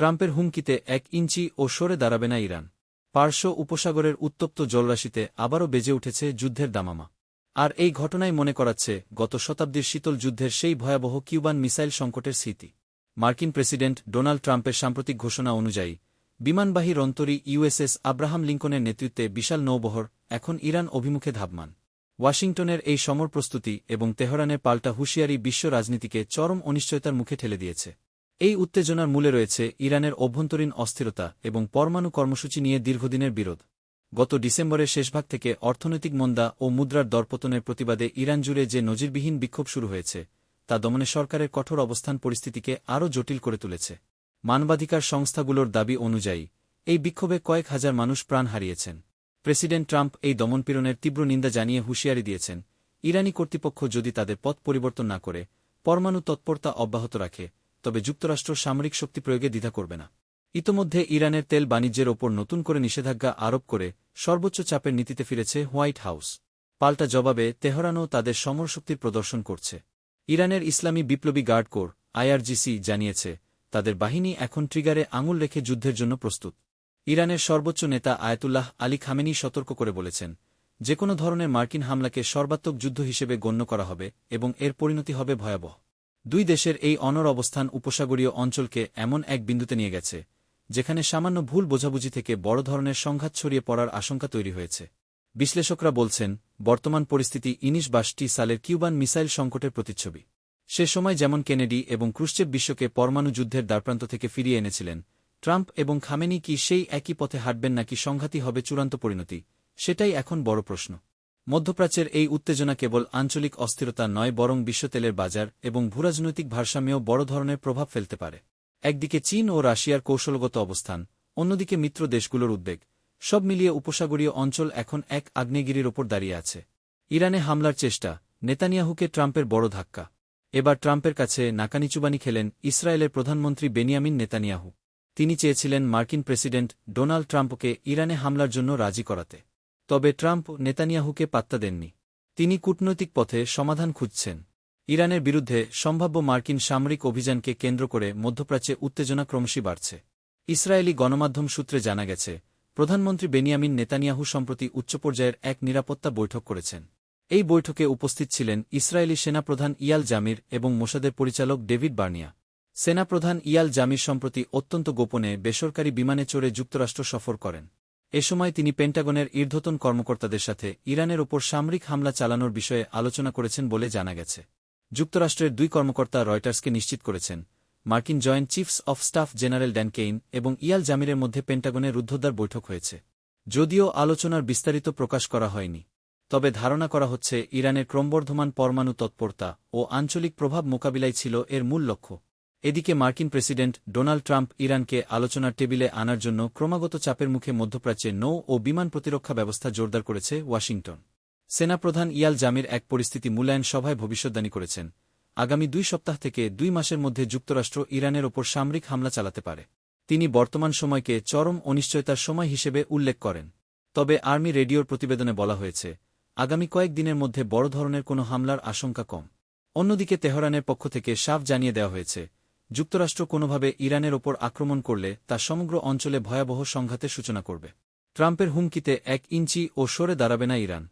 ট্রাম্পের হুমকিতে এক ইঞ্চি ও সরে দাঁড়াবে না ইরান। পার্শ্ব উপসাগরের উত্তপ্ত জলরাশিতে আবারও বেজে উঠেছে যুদ্ধের দামামা। আর এই ঘটনাই মনে করাচ্ছে গত শতাব্দীর শীতল যুদ্ধের সেই ভয়াবহ কিউবান মিসাইল সংকটের স্মৃতি। মার্কিন প্রেসিডেন্ট ডোনাল্ড ট্রাম্পের সাম্প্রতিক ঘোষণা অনুযায়ী, বিমানবাহী রন্তরী ইউএসএস আব্রাহাম লিঙ্কনের নেতৃত্বে বিশাল নৌবহর এখন ইরান অভিমুখে ধাবমান। ওয়াশিংটনের এই সমর প্রস্তুতি এবং তেহরানের পাল্টা হুঁশিয়ারি বিশ্ব রাজনীতিকে চরম অনিশ্চয়তার মুখে ঠেলে দিয়েছে। এই উত্তেজনার মূলে রয়েছে ইরানের অভ্যন্তরীণ অস্থিরতা এবং পরমাণু কর্মসূচি নিয়ে দীর্ঘদিনের বিরোধ। গত ডিসেম্বরের শেষভাগ থেকে অর্থনৈতিক মন্দা ও মুদ্রার দরপতনের প্রতিবাদে ইরান জুড়ে যে নজিরবিহীন বিক্ষোভ শুরু হয়েছে, তা দমনে সরকারের কঠোর অবস্থান পরিস্থিতিকে আরও জটিল করে তুলেছে। মানবাধিকার সংস্থাগুলোর দাবি অনুযায়ী, এই বিক্ষোভে কয়েক হাজার মানুষ প্রাণ হারিয়েছেন। প্রেসিডেন্ট ট্রাম্প এই দমনপীড়নের তীব্র নিন্দা জানিয়ে হুঁশিয়ারি দিয়েছেন, ইরানি কর্তৃপক্ষ যদি তাদের পথ পরিবর্তন না করে, পরমাণু তৎপরতা অব্যাহত রাখে তবে যুক্তরাষ্ট্র সামরিক শক্তি প্রয়োগে দ্বিধা করবে না। ইতোমধ্যে ইরানের তেল বাণিজ্যের ওপর নতুন করে নিষেধাজ্ঞা আরোপ করে সর্বোচ্চ চাপের নীতিতে ফিরেছে হোয়াইট হাউস। পাল্টা জবাবে তেহরানও তাদের সমরশক্তির প্রদর্শন করছে। ইরানের ইসলামী বিপ্লবী গার্ড কোর, আইআরজিসি, জানিয়েছে, তাদের বাহিনী এখন ট্রিগারে আঙুল রেখে যুদ্ধের জন্য প্রস্তুত। ইরানের সর্বোচ্চ নেতা আয়াতুল্লাহ আলী খামেনি সতর্ক করে বলেছেন যে কোনো ধরনের মার্কিন হামলাকে সর্বাত্মক যুদ্ধ হিসেবে গণ্য করা হবে এবং এর পরিণতি হবে ভয়াবহ। দুই দেশের এই অনর অবস্থান উপসাগরীয় অঞ্চলকে এমন এক বিন্দুতে নিয়ে গেছে, যেখানে সামান্য ভুল বোঝাবুঝি থেকে বড় ধরনের সংঘাত ছড়িয়ে পড়ার আশঙ্কা তৈরি হয়েছে। বিশ্লেষকরা বলছেন, বর্তমান পরিস্থিতি ইনিশ বাসটি সালের কিউবান মিসাইল সংকটের প্রতিচ্ছবি। সে সময় যেমন কেনেডি এবং ক্রুশ্চেপ বিশ্বকে পরমাণু যুদ্ধের দ্বারপ্রান্ত থেকে ফিরিয়ে এনেছিলেন, ট্রাম্প এবং খামেনি কি সেই একই পথে হাঁটবেন নাকি সংঘাতী হবে চূড়ান্ত পরিণতি, সেটাই এখন বড় প্রশ্ন। মধ্যপ্রাচ্যের এই উত্তেজনা কেবল আঞ্চলিক অস্থিরতা নয়, বরং বিশ্বতেলের বাজার এবং ভূরাজনৈতিক ভারসাম্যেও বড় ধরনের প্রভাব ফেলতে পারে। একদিকে চীন ও রাশিয়ার কৌশলগত অবস্থান, অন্যদিকে মিত্র দেশগুলোর উদ্বেগ। সব মিলিয়ে উপসাগরীয় অঞ্চল এখন এক আগ্নেয়গিরির ওপর দাঁড়িয়ে আছে। ইরানে হামলার চেষ্টা, নেতানিয়াহুকে ট্রাম্পের বড় ধাক্কা। এবার ট্রাম্পের কাছে নাকানিচুবানি খেলেন ইসরায়েলের প্রধানমন্ত্রী বেনিয়ামিন নেতানিয়াহু। তিনি চেয়েছিলেন মার্কিন প্রেসিডেন্ট ডোনাল্ড ট্রাম্পকে ইরানে হামলার জন্য রাজি করাতে। তবে ট্রাম্প নেতানিয়াহুকে পাত্তা দেননি। তিনি কূটনৈতিক পথে সমাধান খুঁজছেন। ইরানের বিরুদ্ধে সম্ভাব্য মার্কিন সামরিক অভিযানকে কেন্দ্র করে মধ্যপ্রাচ্যে উত্তেজনা ক্রমশই বাড়ছে। ইসরায়েলি গণমাধ্যম সূত্রে জানা গেছে, প্রধানমন্ত্রী বেনিয়ামিন নেতানিয়াহু সম্প্রতি উচ্চ পর্যায়ের এক নিরাপত্তা বৈঠক করেছেন। এই বৈঠকে উপস্থিত ছিলেন ইসরায়েলি সেনাপ্রধান ইয়াল জামির এবং মোসাদের পরিচালক ডেভিড বার্নিয়া। সেনাপ্রধান ইয়াল জামির সম্প্রতি অত্যন্ত গোপনে বেসরকারি বিমানে চড়ে যুক্তরাষ্ট্র সফর করেন। এ সময় তিনি পেন্টাগনের ঈর্ধতন কর্মকর্তাদের সাথে ইরানের ওপর সামরিক হামলা চালানোর বিষয়ে আলোচনা করেছেন বলে জানা গেছে। যুক্তরাষ্ট্রের দুই কর্মকর্তা রয়টার্সকে নিশ্চিত করেছেন, মার্কিন joint chiefs of staff general Dan Caine এবং ইয়াল জামিরের মধ্যে পেন্টাগনের রুদ্ধদ্বার বৈঠক হয়েছে। যদিও আলোচনার বিস্তারিত প্রকাশ করা হয়নি, তবে ধারণা করা হচ্ছে ইরানের ক্রমবর্ধমান পরমাণু তৎপরতা ও আঞ্চলিক প্রভাব মোকাবিলাই ছিল এর মূল লক্ষ্য। এদিকে মার্কিন প্রেসিডেন্ট ডোনাল্ড ট্রাম্প ইরানকে আলোচনার টেবিলে আনার জন্য ক্রমাগত চাপের মুখে মধ্যপ্রাচ্যে নৌ ও বিমান প্রতিরক্ষা ব্যবস্থা জোরদার করেছে ওয়াশিংটন। সেনাপ্রধান ইয়াল জামির এক পরিস্থিতি মূল্যায়ন সভায় ভবিষ্যদ্বাণী করেছেন। আগামী দুই সপ্তাহ থেকে দুই মাসের মধ্যে যুক্তরাষ্ট্র ইরানের ওপর সামরিক হামলা চালাতে পারে। তিনি বর্তমান সময়কে চরম অনিশ্চয়তার সময় হিসেবে উল্লেখ করেন। তবে আর্মি রেডিওর প্রতিবেদনে বলা হয়েছে, আগামী কয়েক দিনের মধ্যে বড় ধরনের কোনো হামলার আশঙ্কা কম। অন্যদিকে তেহরানের পক্ষ থেকে সাফ জানিয়ে দেওয়া হয়েছে যুক্তরাষ্ট্র কোনোভাবে ইরানের ওপর আক্রমণ করলে তা সমগ্র অঞ্চলে ভয়াবহ সংঘাতের সূচনা করবে। ট্রাম্পের হুমকিতে এক ইঞ্চি ও সরে দাঁড়াবে না ইরান।